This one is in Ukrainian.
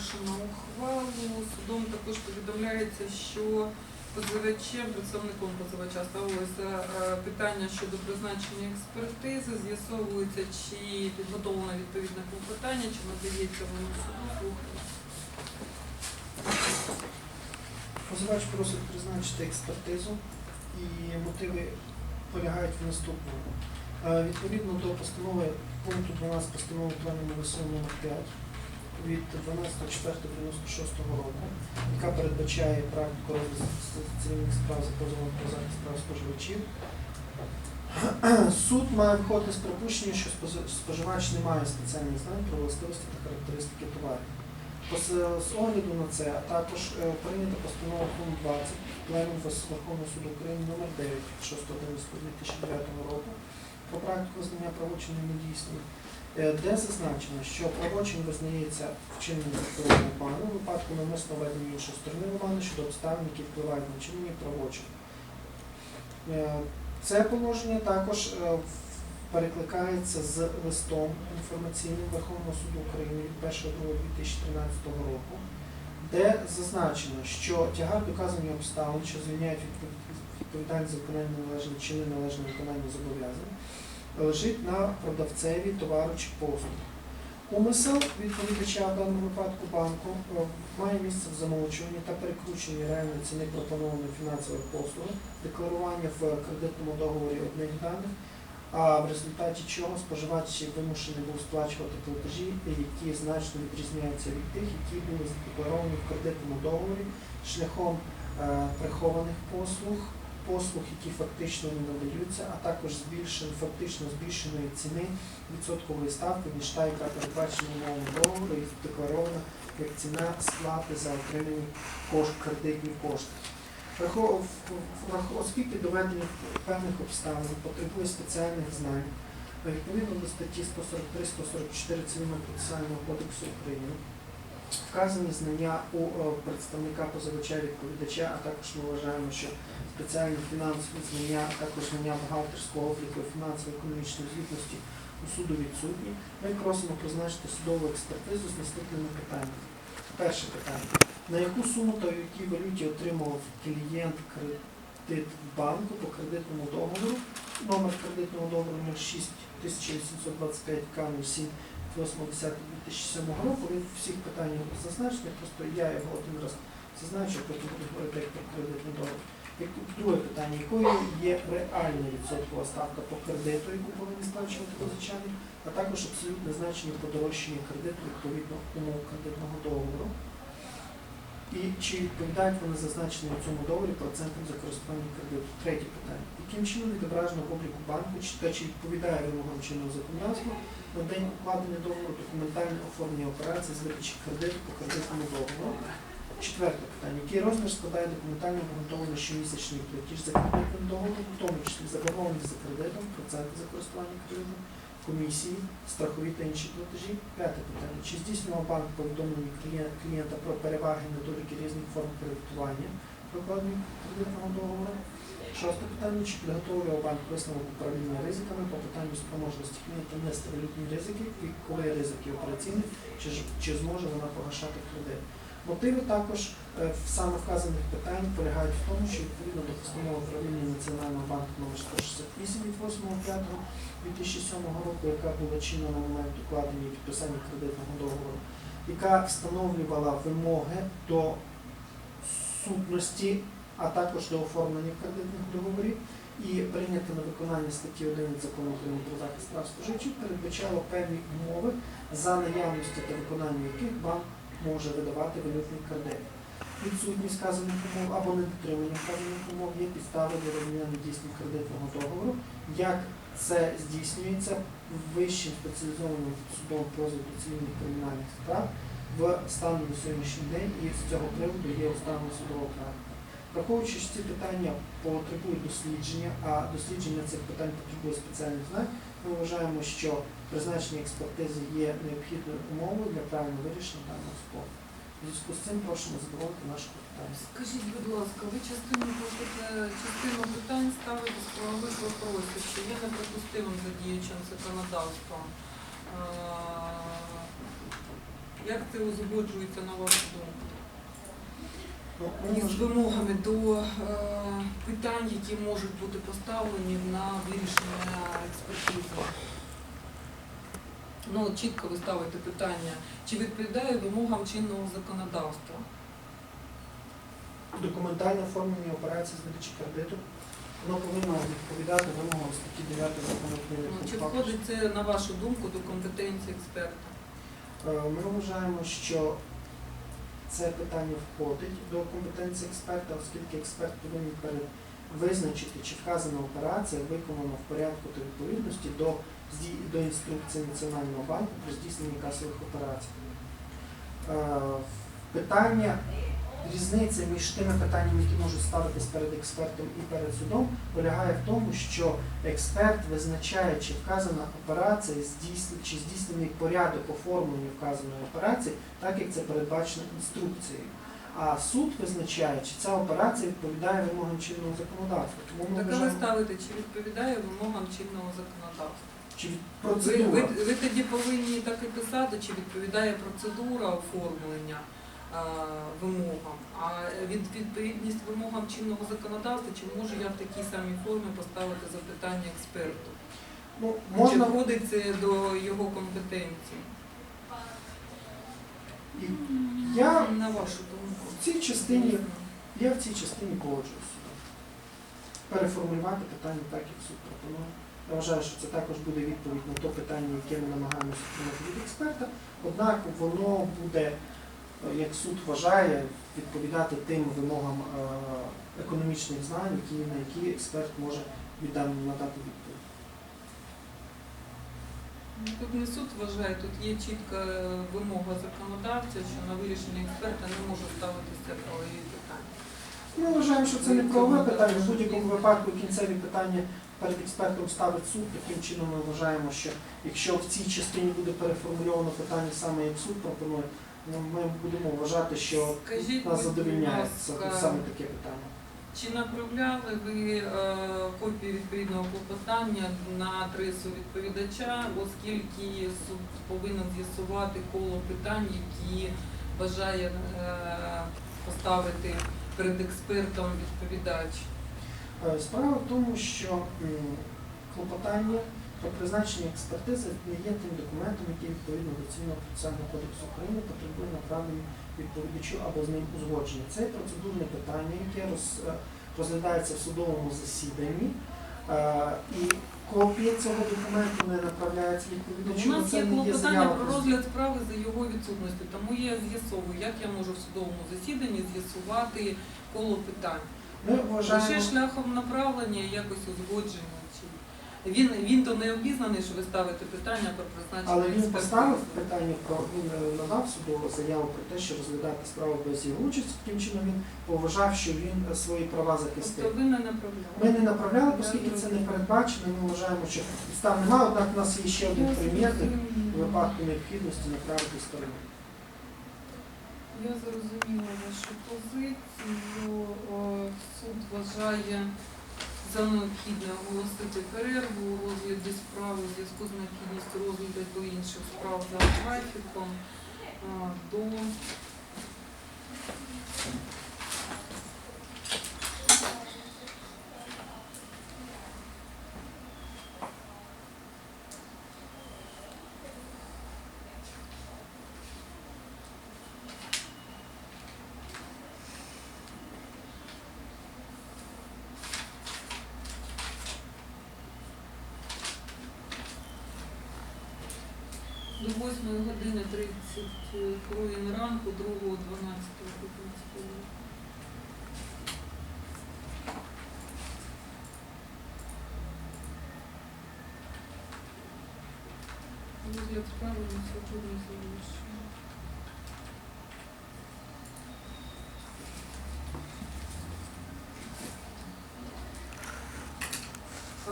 оголошено ухвалу. Судом також повідомляється, що позивачем, представником позивача ставилося е, питання щодо призначення експертизи. З'ясовується, чи підготовлено відповідне клопотання, чи надається воно суду. Позивач просить призначити експертизу і мотиви полягають в наступному. Е, Відповідно до постанови пункту 12 постанови плану номер 5 від 12.04.96 року, яка передбачає практику розгляду цивільних справ за позовом про захист прав споживачів. Суд має виходити з припущення, що споживач не має спеціальних знань про властивості та характеристики товарів. З огляду на це, а також е, прийнята постанова пункт 20 Пленум Верховного суду України номер 9 6.11.2009 року про практику визнання правочину недійсним, е, де зазначено, що правочин визнається вчиненим законом обману у випадку навмисно ведення іншої сторони обману щодо обставин, які впливають на вчинення правочину. Е, Це положення також е, перекликається з листом інформаційним Верховного суду України від 1.2.2013 року, де зазначено, що тягар доказані обставин, що звільняють відповідальність за виконання належних чи неналежне виконання зобов'язань, лежить на продавцеві товару чи послуг. Умисел відповідача в даному випадку банку е, має місце в замовчуванні та перекрученні реальної ціни пропонованої фінансових послуг, декларування в кредитному договорі одних даних, а в результаті чого споживач вимушений був сплачувати платежі, які значно відрізняються від тих, які були задекларовані в кредитному договорі шляхом е, прихованих послуг, послуг, які фактично не надаються, а також збільшен, фактично збільшеної ціни відсоткової ставки, ніж та, яка передбачена в новому договорі і декларована як ціна сплати за отримані кошт, кредитні кошти. Оскільки доведення певних обставин потребує спеціальних знань, відповідно до статті 143-144 Цивільного процесуального кодексу України, вказані знання у е, представника позивача відповідача, а також ми вважаємо, що спеціальні фінансові знання, а також знання бухгалтерського обліку фінансово-економічної звітності у суду відсутні. Ми просимо призначити судову експертизу з наступними питаннями. Перше питання. На яку суму та в якій валюті отримував клієнт кредит банку по кредитному договору? Номер кредитного договору 06 1825 К 07 8.10.2007 року. Він всіх питаннях зазначений, просто я його один раз зазначу, потім буду говорити як про кредитний договір. Друге питання, якою є реальна відсоткова ставка по кредиту, яку повинні сплачувати позичальник, а також абсолютне значення подорожчання кредиту відповідно умов кредитного договору. І чи відповідають вони зазначеним у цьому договорі процентам за користування кредиту? Третє питання. Яким чином відображено обліку банку, чи та чи відповідає вимогам чинного законодавства на день укладення договору документальне оформлення операцій з видачі кредиту по кредитному договору? Четверте питання. Який розмір складає документально обґрунтований щомісячний платіж за кредитним договором, в тому числі заборгованість за кредитом, проценти за користування кредитом, комісії, страхові та інші платежі. П'яте питання. Чи здійснював банк повідомлення клієн- клієнта про переваги недоліки різних форм кредитування прокладення кредитного договору? Шосте питання. Чи підготовлював банк висновок управління ризиками по питанню спроможності клієнта нести валютні ризики і коли ризики операційні, чи, чи зможе вона погашати кредит? Мотиви також е, в саме вказаних питань полягають в тому, що відповідно до постанови управління Національного банку номер 168 від 8.5.2007 року, яка була чинна на момент укладення і підписання кредитного договору, яка встановлювала вимоги до сутності, а також до оформлення кредитних договорів, і прийнято на виконання статті 11 закону України про захист прав споживачів передбачало певні умови, за наявності та виконання яких банк може видавати валютний кредит. Відсутність вказаних умов або недотримання вказаних умов є підстави для видання недійсного кредитного договору, як це здійснюється вищим спеціалізованим судом розвитку цивільних кримінальних справ в стану на сьогоднішній день і з цього приводу є останній судова практика. Враховуючи, ці питання потребують дослідження, а дослідження цих питань потребує спеціальних знань, ми вважаємо, що призначення експертизи є необхідною умовою для правильного вирішення даного спору. У зв'язку з цим просимо задоволити наше питання. Скажіть, будь ласка, ви частину частину питань ставити з правових вопросів, що є неприпустимим за діючим законодавством. Е, Як це узгоджується на вашу думку? Ну, можемо- вимогами до е, питань, які можуть бути поставлені на вирішення експертизи. Ну, чітко ви ставите питання, чи відповідає вимогам чинного законодавства? Документальне оформлення операції з видачі кредиту. Воно повинно відповідати вимогам статті 9 закону України Ну, чи входить це, на вашу думку, до компетенції експерта? Е, Ми вважаємо, що це питання входить до компетенції експерта, оскільки експерт повинен перед визначити, чи вказана операція виконана в порядку та відповідності до, до інструкції Національного банку про здійснення касових операцій. Е, Питання, різниця між тими питаннями, які можуть ставитись перед експертом і перед судом, полягає в тому, що експерт визначає, чи вказана операція чи здійснений порядок оформлення вказаної операції, так як це передбачено інструкцією. А суд визначає, чи ця операція відповідає вимогам чинного законодавства. Тому ми Так ви ставите, чи відповідає вимогам чинного законодавства? чи від- Ви, ви, ви тоді повинні так і писати, чи відповідає процедура оформлення вимогам, а від відповідність вимогам чинного законодавства, чи можу я в такій самій формі поставити запитання експерту? Ну, Чи можна входить це до його компетенції? я На вашу думку. в цій частині Я в цій частині погоджуюся. Переформулювати питання так, як суд пропонує. Я вважаю, що це також буде відповідь на те питання, яке ми намагаємося отримати від експерта. Однак воно буде, е, як суд вважає, відповідати тим вимогам е, економічних знань, які, на які експерт може віддано надати відповідь. Ну, Тут не суд вважає, тут є чітка вимога законодавця, що на вирішення експерта не може ставитися правові питання. Ми вважаємо, що це не правове питання. В будь-якому випадку кінцеві питання перед експертом ставить суд. Таким чином ми вважаємо, що якщо в цій частині буде переформульовано питання саме як суд пропонує, ну, ми будемо вважати, що Скажіть, нас задовільняє саме таке питання. Чи направляли ви е, копію відповідного клопотання на адресу відповідача, оскільки суд повинен з'ясувати коло питань, які бажає е, поставити перед експертом відповідач? Е, Справа в тому, що клопотання про призначення експертизи не є тим документом, який відповідно до цивільного процесуального кодексу України потребує направлення відповідачу або з ним узгодження. Це процедурне питання, яке е, розглядається в судовому засіданні. Е, І копія цього документу не направляється У нас є клопотання про про розгляд справи за його відсутності, тому я з'ясовую, як я можу в судовому засіданні з'ясувати коло питань. Ми Лише вважаємо, шляхом направлення і якось узгодження. Він, він то не обізнаний, що ви ставите питання про призначення але він поставив питання про він е, надав судову заяву про те, що розглядати справу без його участі. Таким чином він поважав, що він е, свої права захистив. Тобто ви не направляли. Ми не направляли, оскільки це не передбачено. Ми вважаємо, що підстав немає, однак у нас є ще один примірник у випадку необхідності направити сторону. Я зрозуміла вашу позицію. Суд вважає за необхідне оголосити перерву у розгляді справи у зв'язку з необхідністю розгляду інших справ за графіком до 8 години 30 хвилин ранку, 2 12 року. Розгляд справи на сьогодні завершено.